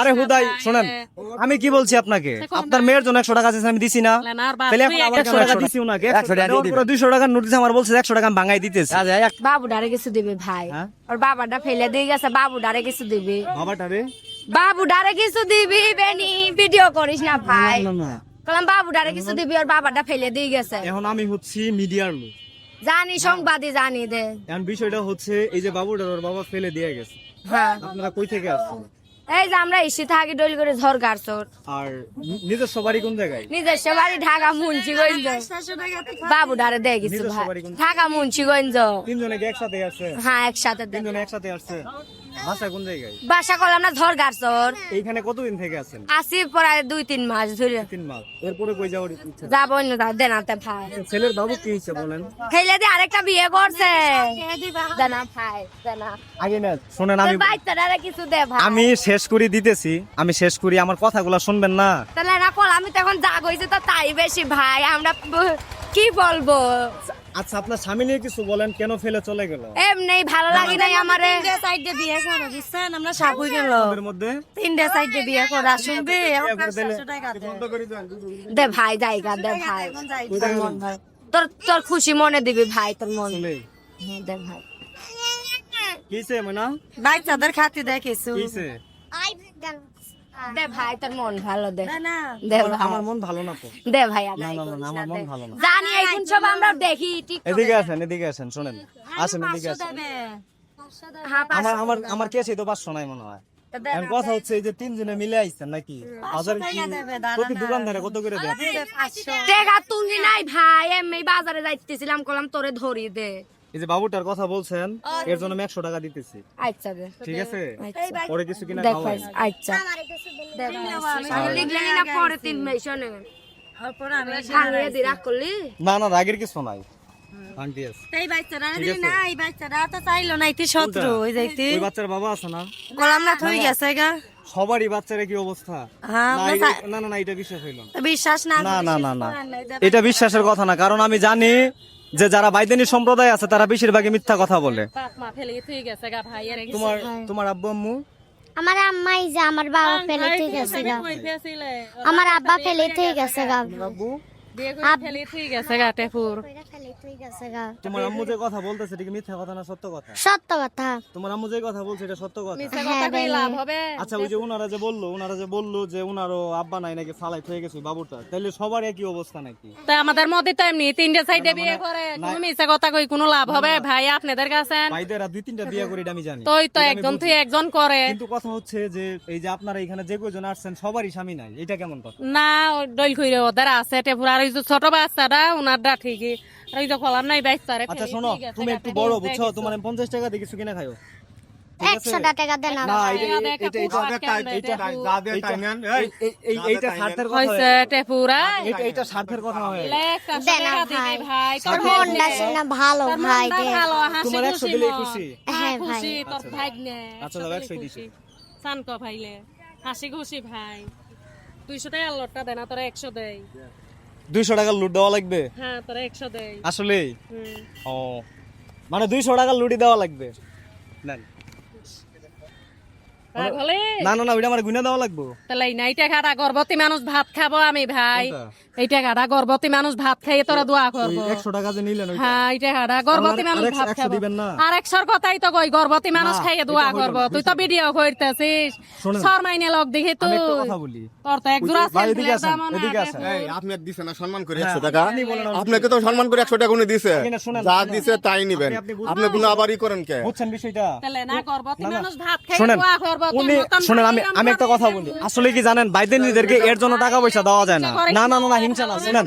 আরে হুদাই শোনেন আমি কি বলছি আপনাকে? আপনার মেয়ের জন্য একশো টাকা আমি দিছি না। তাহলে এখন আবার একশো টাকা দিছি ওনাকে। দুইশো টাকার নোটিস আমার বলছে একশো টাকা ভাঙাই দিতেছি। বাবু ডারে কিছু দিবি ভাই। হ্যাঁ? ওর বাবাটা ফেলে দিয়ে গেছে বাবু ডারে কিছু দিবি। বাবাটা রে বাবু ডারে কিছু দিবি বেনি ভিডিও করিস না ভাই। কলাম বাবু ডারে কিছু দিবি ওর বাবাটা ফেলে দিয়ে গেছে। এখন আমি হচ্ছি মিডিয়ার লোক। জানি সংবাদই জানি দে। এখন বিষয়টা হচ্ছে এই যে বাবুটার ওর বাবা ফেলে দিয়ে গেছে। হ্যাঁ। আপনারা কই থেকে আসছেন? এই যে আমরা এসে থাকি ডল করে ঝড় গাছর আর নিজের সবারই কোন জায়গায়? নিজের সবারই ঢাকা মুন্সিগঞ্জ। বাবু ধারে দেয় কিছু ঢাকা মুন্সিগঞ্জ। তিনজনে একসাথে আসছে? হ্যাঁ একসাথে তিনজনে একসাথে আসছে? ভাষা কোন জায়গায়? বাসা করলাম না ঝড় গাড়ছর এইখানে কতদিন থেকে আছেন? আসি প্রায় দুই তিন মাস ধরে। তিন মাস। এরপরে কই যাওয়ার ইচ্ছা? যাব না দেনাতে ভাই। ছেলের বাবু কি বলেন? দিয়ে আরেকটা বিয়ে করছে। দেনা ভাই দেনা। আগে না শোনেন আমি তোর বাচ্চাটারে কিছু দে ভাই। আমি শেষ করে দিতেছি। আমি শেষ করি আমার কথাগুলো শুনবেন না। তাহলে না কল আমি তখন যা কইছি তো তাই বেশি ভাই আমরা কি বলব? আচ্ছা আপনার স্বামী নিয়ে কিছু বলেন কেন ফেলে চলে গেল? এমনি ভালো লাগে নাই আমারে। সাইডে বিয়ে করে বুঝছেন? আমরা গেল। এর মধ্যে? তিনটে সাইডে বিয়ে করা শুনবি করে দে। ভাই জায়গা দে ভাই। তোর তোর তোর খুশি মনে দিবি ভাই তোর মন। হ্যাঁ, দে ভাই। কিছে মনা? বাচ্চাদের খাতি দেয় কিছু। কিছে দে ভাই তোর মন ভালো দে। না দে আমার- ভাই। মন ভালো না তো। দে ভাই না না না, না, আমার মন ভালো না। জানি এখন সব আমরা দেখি এদিকে আসেন এদিকে আসেন শুনেন। আসেন এদিকে আসেন। আমার আমার আমার কেসে তো পাঁচশো নাই মনে হয়। এখন কথা হচ্ছে এই যে তিনজনে মিলে আইছেন নাকি? হাজার কি প্রতি দোকানদারে কত করে দেয়? টেকা তুমি নাই ভাই এমনি বাজারে যাইতেছিলাম কলাম তোরে ধরি দে। এই যে বাবুটার কথা বলছেন এর জন্য আমি একশো টাকা দিতেছি। আচ্ছা ঠিক আছে? আচ্ছা। পরে কিছু কিনা খাওয়াই আচ্ছা। রাখ করলি? না না রাগের কিছু নাই। আন্টি আছে। এই বাচ্চারা ঠিক আছে। না এই বাচ্চারা তো চাইলো না ইতি শত্রু ওই যাইতে। ওই বাচ্চার বাবা আছে না? কলাম না থই গেছে গা। সবারই বাচ্চারা কি অবস্থা? হ্যাঁ না, না না এটা বিশ্বাস হইল বিশ্বাস না না না না না। এটা বিশ্বাসের কথা না কারণ আমি জানি যে যারা বাইদেনি সম্প্রদায় আছে তারা বেশিরভাগই মিথ্যা কথা বলে। বাপ মা ফেলে থই গেছে গা ভাই এর তোমার তোমার আব্বু আম্মু? আমার আম্মাই যে আমার বাবা ফেলে ঠিক আছে আমার আব্বা ফেলে ঠিক আছে আব্বু? বিয়ে করে ফেলে থই গেছে গা টেপুর ফেলে ঠিক আছে গা। তোমার আম্মু যে কথা বলতেছে এটা কি মিথ্যা কথা না সত্য কথা? সত্য কথা। তোমার আম্মু যে কথা বলছে এটা সত্য কথা? মিছে কথা কই লাভ হবে? আচ্ছা ওই যে উনারা যে বলল উনারা যে বলল যে উনারও আব্বা নাই নাকি ফালাই হয়ে গেছে বাবুটা তাহলে সবার একই অবস্থা নাকি? তা আমাদের মধ্যে তো এমনি তিনটে সাইডে বিয়ে করে কোনো মিছে কথা কই কোনো লাভ হবে? ভাই আপনাদের কাছে? ভাইদের দুই তিনটা বিয়ে করে আমি জানি। তোই তো একজন তুই একজন করে। কিন্তু কথা হচ্ছে যে এই যে আপনারা এখানে যে কয়জন আসছেন সবারই স্বামী নাই। এটা কেমন কথা? না ডইল খুইরে ওদের আছে টেপুর আর ওই যে ছোট বাচ্চাটা উনারটা ঠিকই। আর ওই যে খলাম নাই বাচ্চারে আচ্ছা শোনো তুমি একটু বড় বুঝছ? তোমার আমি পঞ্চাশ টাকা দিয়ে কিছু কিনে খাইও। এই- এই-। এই- এই- এই- ভালো ভাই ভাইলে। হাসি খুশি ভাই। দুইশো টাকা লোটটা দেয় না তোরা একশো দেয় দুইশো টাকার লুট দেওয়া লাগবে? হ্যাঁ তোরা একশো দেয়। আসলে ও মানে দুইশো টাকার লুটি দেওয়া লাগবে? নেন। ভাই না না না ওইটা আমার গুনে দেওয়া লাগবে। তাহলে না এইটা খাটা গর্ভবতী মানুষ ভাত খাব আমি ভাই। কোনটা? এইটা খাটা গর্ভবতী মানুষ ভাত খাইয়ে তোরা দোয়া ওই করব। একশো টাকা যে নিলেন হ্যাঁ এইটা খাটা গর্ভবতী মানুষ ভাত খাব। আর একশোর কথাই তো কই গর্ভবতী মানুষ খাইয়ে দোয়া করব। তুই তো ভিডিও করতেছিস। শোনেন। মাইনে লোক দেখি আমি কথা বলি। তোর তো এক জোড়া ভাই, এদিকে স্যান্ডেলের আসেন, দামও না এদিকে রে এই আপনি আর দিছেন না সম্মান করে হ্যাঁ, টাকা। আপনাকে তো সম্মান করে একশো টাকা উনি দিছে। যা দিছে তাই নিবেন। আপনি- আবারই করেন কে? বুঝছেন বিষয়টা? তাহলে না গর্ভবতী না, না। মানুষ ভাত খাইয়ে দোয়া করব। তোর উনি শুনেন আমি আমি একটা কথা বলি আসলে কি জানেন বাইদেনীদেরকে এর জন্য টাকা পয়সা দেওয়া যায় না না না না হিংসা না শুনেন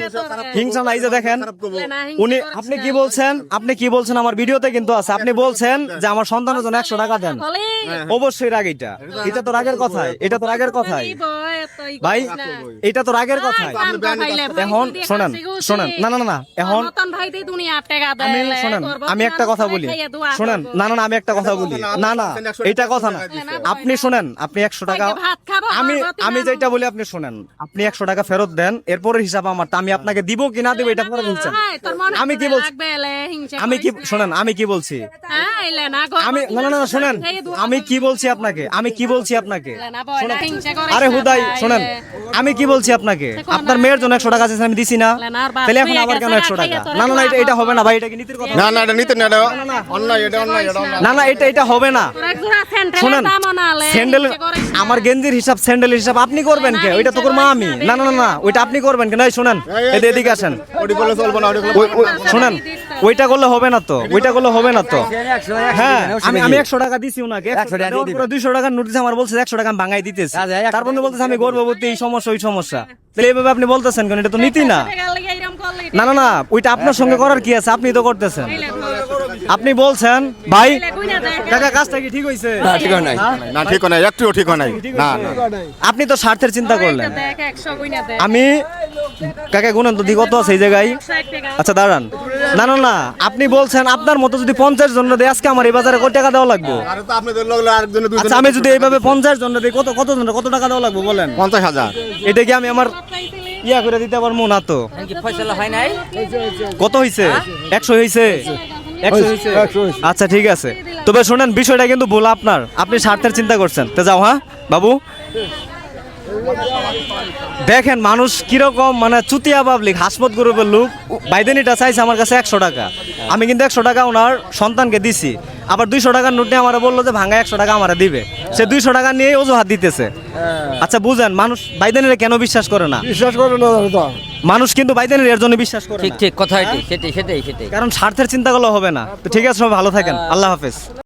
হিংসা না এই যে দেখেন উনি আপনি কি বলছেন আপনি কি বলছেন আমার ভিডিওতে কিন্তু আছে আপনি বলছেন যে আমার সন্তানের জন্য একশো টাকা দেন অবশ্যই রাগ এটা এটা তো রাগের কথাই এটা তো রাগের কথাই ভাই এটা তো রাগের ভাই এখন শোনেন শোনেন না না না এখন আমি শোনেন আমি একটা কথা বলি শোনেন না না না আমি একটা কথা বলি না না এটা কথা না আপনি শুনেন আপনি একশো টাকা আমি আমি যেটা বলি আপনি শুনেন আপনি একশো টাকা ফেরত দেন এরপরের হিসাব আমার তা আমি আপনাকে দিব কি না দিব এটা পরে বলছেন হ্যাঁ, তোর মনে আমি কি বলছি আমি কি শোনেন আমি কি বলছি হ্যাঁ। আমি না না শুনেন আমি কি বলছি আপনাকে আমি কি বলছি আপনাকে আরে হুদাই ভাই, শুনেন আমি কি বলছি আপনাকে আপনার মেয়ের জন্য একশো টাকা চাইছেন আমি দিছি না তাহলে এখন আবার কেন একশো টাকা না না না এটা এটা হবে না ভাই এটা কি নীতির কথা না না এটা নিতে না এটা অন্যায় এটা অন্যায় না না এটা এটা হবে না শুনেন স্যান্ডেল। আমার গেঞ্জির হিসাব স্যান্ডেলের হিসাব আপনি করবেন কে ওইটা তো করব আমি না না না না ওইটা আপনি করবেন কেন এই শুনেন এদিকে এদিকে আসেন শুনেন ওইটা করলে হবে না তো ওইটা করলে হবে না তো। হ্যাঁ আমি আমি একশো টাকা দিছি ওনাকে দুইশো টাকার নোটিস আমার বলছে একশো টাকা ভাঙাই তার তারপর বলতেছে আমি গর্ভবতী এই সমস্যা ওই সমস্যা। তাহলে এইভাবে আপনি বলতেছেন কেন? এটা তো নীতি না। না না ওইটা আপনার সঙ্গে করার কি আছে? আপনি তো করতেছেন। আপনি বলছেন ভাই দেখ। কাকা কাজটা কি ঠিক হইছে? ঠিক নাই। না ঠিক নাই একটুও ঠিক নাই। না না আপনি তো স্বার্থের চিন্তা করলেন। আমি কাকে গুণন তো দিগত আছে এই জায়গায়? আচ্ছা দাঁড়ান। না না না আপনি বলছেন আপনার মতো যদি পঞ্চাশ জন দেয় আজকে আমার এই বাজারে কত টাকা দেওয়া লাগবে? আর তো আপনাদের লোক আরেকজনে দুইজন আচ্ছা আমি যদি এইভাবে পঞ্চাশ জন দিই কত কত জন কত টাকা দেওয়া লাগবে বলেন? পঞ্চাশ হাজার। এটা কি আমি আমার ইয়া করে দিতে পারব না তো? কত হইছে? একশো হইছে? একশো হইছে। আচ্ছা ঠিক আছে। তবে শোনেন বিষয়টা কিন্তু ভুল আপনার। আপনি স্বার্থের চিন্তা করছেন। তো যাও হ্যাঁ? বাবু? দেখেন মানুষ কীরকম মানে চুতিয়া পাবলিক হাসমত গ্রুপের লোক বাইদেনিটা চাইছে আমার কাছে একশো টাকা। আমি কিন্তু একশো টাকা ওনার সন্তানকে দিছি। আবার দুইশো টাকার নোট নিয়ে আমার বলল যে ভাঙা একশো টাকা আমার দিবে। সে দুইশো টাকা নিয়ে অজুহাত দিতেছে। আচ্ছা বুঝেন মানুষ বাইদেনের কেন বিশ্বাস করে না? বিশ্বাস করে না তো মানুষ কিন্তু বাইদেনের এর জন্য বিশ্বাস করে ঠিক ঠিক কথা সেটাই সেটাই সেটাই। কারণ স্বার্থের চিন্তা করলে হবে না। তো ঠিক আছে সব ভালো থাকেন। আল্লাহ হাফেজ।